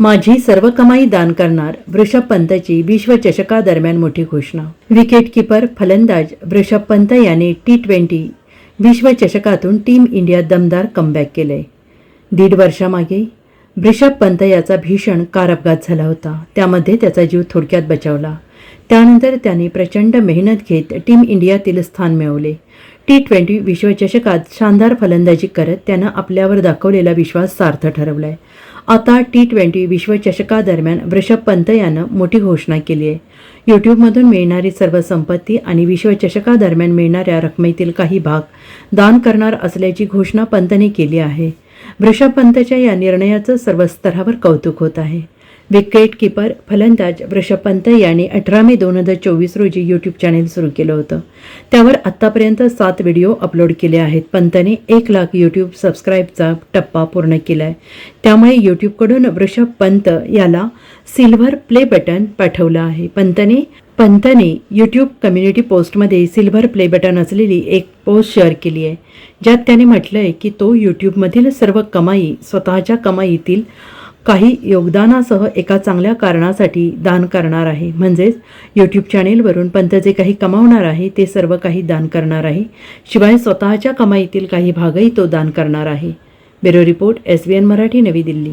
माझी सर्व कमाई दान करणार वृषभ पंतची विश्वचषकादरम्यान मोठी घोषणा. विकेटकीपर फलंदाज वृषभ पंत याने टी ट्वेंटी विश्वचषकातून टीम इंडिया दमदार कमबॅक केलंय दीड वर्षामागे वृषभ पंत याचा भीषण कार अपघात झाला होता. त्यामध्ये त्याचा जीव थोडक्यात बचावला. त्यानंतर त्याने प्रचंड मेहनत घेत टीम इंडियातील स्थान मिळवले. टी ट्वेंटी विश्वचषकात शानदार फलंदाजी करत त्यानं आपल्यावर दाखवलेला विश्वास सार्थ ठरवलाय. आता टी ट्वेंटी विश्वचषकादरम्यान वृषभ पंत यानं मोठी घोषणा केली आहे यूट्यूबमधून मिळणारी सर्व संपत्ती आणि विश्वचषकादरम्यान मिळणाऱ्या रकमेतील काही भाग दान करणार असल्याची घोषणा पंतने केली आहे. वृषभ पंतच्या या निर्णयाचं सर्व स्तरावर कौतुक होत आहे. विकेटकीपर फलंदाज वृषभ पंत यांनी अठरा मे दोन हजार चोवीस रोजी यूट्यूब चॅनेल सुरू केलं होतं. त्यावर आत्तापर्यंत सात व्हिडिओ अपलोड केले आहेत. पंतने एक लाख यूट्यूब सबस्क्राईबचा टप्पा पूर्ण केला आहे त्यामुळे यूट्यूबकडून वृषभ पंत याला सिल्व्हर प्ले बटन पाठवलं आहे. पंतने पंतने यूट्यूब कम्युनिटी पोस्टमध्ये सिल्व्हर प्ले बटन असलेली एक पोस्ट शेअर केली आहे. ज्यात त्याने म्हटलं आहे की तो यूट्यूबमधील सर्व कमाई स्वतःच्या कमाईतील काही योगदानासह एका चांगल्या कारणासाठी दान करणार आहे. म्हणजेच यूट्यूब चॅनेलवरून पंत जे काही कमावणार आहे ते सर्व काही दान करणार आहे. शिवाय स्वतःच्या कमाईतील काही भागही तो दान करणार आहे. Bureau report S B N Marathi नवी दिल्ली.